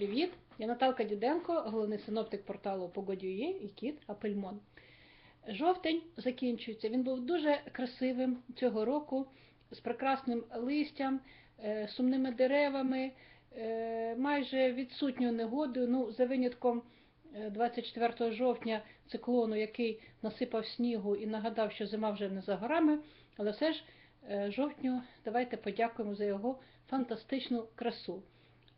Привіт! Я Наталка Діденко, головний синоптик порталу Погодю.ua і кіт Апельмон. Жовтень закінчується. Він був дуже красивим цього року, з прекрасним листям, е, сумними деревами, е, майже відсутньою негодою. Ну, за винятком е, 24 жовтня циклону, який насипав снігу і нагадав, що зима вже не за горами, але все ж е, жовтню давайте подякуємо за його фантастичну красу.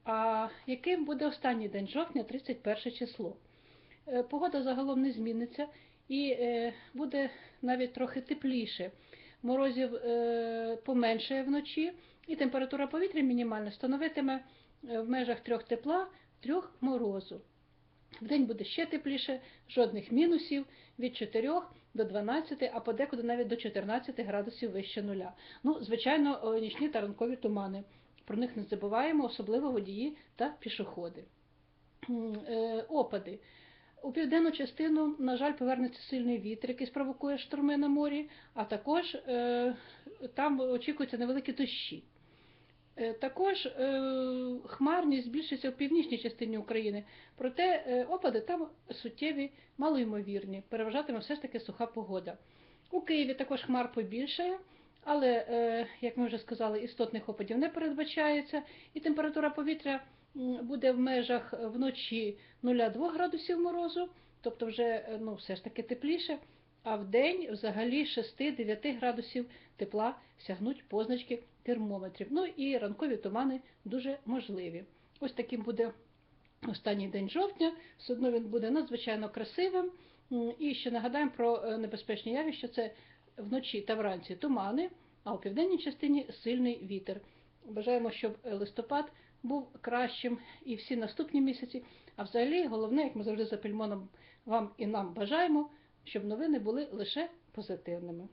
А яким буде останній день жовтня, 31 число? Е, Погода загалом не зміниться і е, буде навіть трохи тепліше. Морозів е, поменшає вночі, і температура повітря мінімальна становитиме в межах трьох тепла, трьох морозу. Вдень буде ще тепліше, жодних мінусів від 4 до 12, а подекуди навіть до 14 градусів вище нуля. Ну, звичайно, нічні та ранкові тумани. Про них не забуваємо, особливо водії та пішоходи. Е, Опади. У південну частину, на жаль, повернеться сильний вітер, який спровокує шторми на морі, а також е, там очікуються невеликі дощі. Е, Також хмарність збільшиться в північній частині України, проте опади там суттєві, малоймовірні, переважатиме все ж таки суха погода. У Києві також хмар побільшає, але, е, як ми вже сказали, істотних опадів не передбачається, і температура повітря буде в межах вночі 0,2 градусів морозу, тобто вже е, ну, все ж таки тепліше, а в день взагалі 6-9 градусів тепла сягнуть позначки термометрів. Ну і ранкові тумани дуже можливі. Ось таким буде останній день жовтня. Все одно він буде надзвичайно красивим. І ще нагадаємо про е, небезпечні явища. Це вночі та вранці тумани, а у південній частині сильний вітер. Бажаємо, щоб е, листопад був кращим і всі наступні місяці. А взагалі, головне, як ми завжди за пельмоном вам і нам бажаємо, щоб новини були лише позитивними.